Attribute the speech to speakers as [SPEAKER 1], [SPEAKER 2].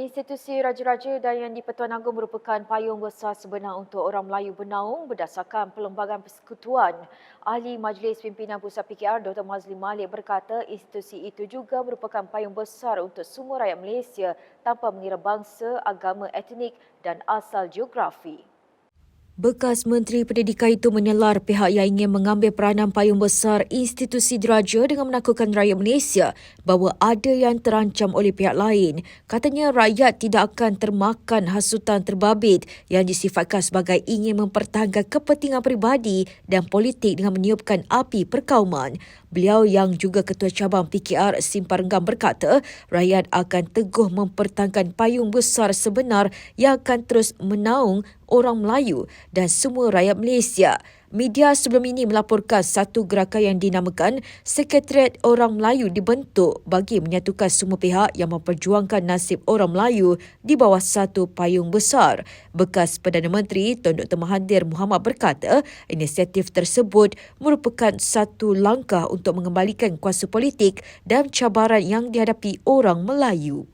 [SPEAKER 1] Institusi Raja-Raja dan Yang di-Pertuan Agong merupakan payung besar sebenar untuk orang Melayu bernaung berdasarkan Perlembagaan Persekutuan. Ahli Majlis Pimpinan Pusat PKR Dr. Mazli Malik berkata institusi itu juga merupakan payung besar untuk semua rakyat Malaysia tanpa mengira bangsa, agama, etnik dan asal geografi. Bekas Menteri Pendidikan itu menyelar pihak yang ingin mengambil peranan payung besar institusi diraja dengan menakutkan rakyat Malaysia bahawa ada yang terancam oleh pihak lain. Katanya rakyat tidak akan termakan hasutan terbabit yang disifatkan sebagai ingin mempertahankan kepentingan peribadi dan politik dengan meniupkan api perkauman. Beliau yang juga Ketua Cabang PKR Simparenggang berkata, rakyat akan teguh mempertahankan payung besar sebenar yang akan terus menaung orang Melayu dan semua rakyat Malaysia. Media sebelum ini melaporkan satu gerakan yang dinamakan Sekretariat Orang Melayu dibentuk bagi menyatukan semua pihak yang memperjuangkan nasib orang Melayu di bawah satu payung besar. Bekas Perdana Menteri Tun Dr. Mahathir Mohamad berkata, inisiatif tersebut merupakan satu langkah untuk mengembalikan kuasa politik dan cabaran yang dihadapi orang Melayu.